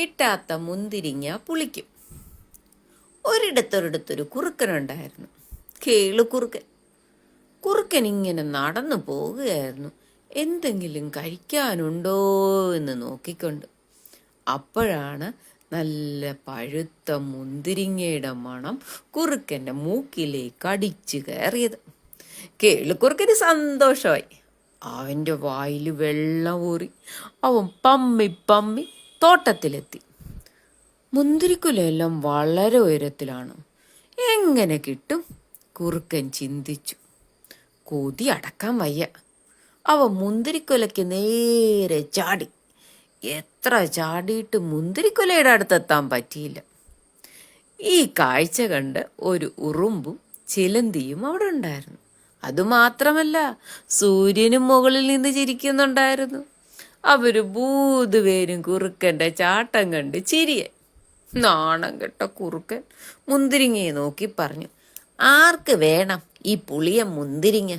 കിട്ടാത്ത മുന്തിരിങ്ങ പുളിക്കും. ഒരിടത്തൊരിടത്തൊരു കുറുക്കനുണ്ടായിരുന്നു. കേളു കുറുക്കൻ. കുറുക്കൻ ഇങ്ങനെ നടന്നു പോവുകയായിരുന്നു. എന്തെങ്കിലും കഴിക്കാനുണ്ടോ എന്ന് നോക്കിക്കൊണ്ട്. അപ്പോഴാണ് നല്ല പഴുത്ത മുന്തിരിങ്ങയുടെ മണം കുറുക്കന്റെ മൂക്കിലേക്ക് അടിച്ചു കയറിയത്. കേളുക്കുറുക്കന് സന്തോഷമായി. അവന്റെ വായിൽ വെള്ളം ഊറി. അവൻ പമ്മി പമ്മി തോട്ടത്തിലെത്തി. മുന്തിരിക്കുലയെല്ലാം വളരെ ഉയരത്തിലാണ്. എങ്ങനെ കിട്ടും? കുറുക്കൻ ചിന്തിച്ചു. കൊതി അടക്കാൻ വയ്യ. അവ മുന്തിരിക്കൊലയ്ക്ക് നേരെ ചാടി. എത്ര ചാടിയിട്ട് മുന്തിരിക്കൊലയുടെ അടുത്തെത്താൻ പറ്റിയില്ല. ഈ കാഴ്ച കണ്ട് ഒരു ഉറുമ്പും ചിലന്തിയും അവിടെ ഉണ്ടായിരുന്നു. അതുമാത്രമല്ല സൂര്യനും മുകളിൽ നിന്ന് ചിരിക്കുന്നുണ്ടായിരുന്നു. അവർ ബൂതുപേരും കുറുക്കന്റെ ചാട്ടം കണ്ട് ചിരിയെ നാണം കെട്ട കുറുക്കൻ മുന്തിരിങ്ങയെ നോക്കി പറഞ്ഞു ആർക്ക് വേണം ഈ പുളിയ മുന്തിരിങ്ങ?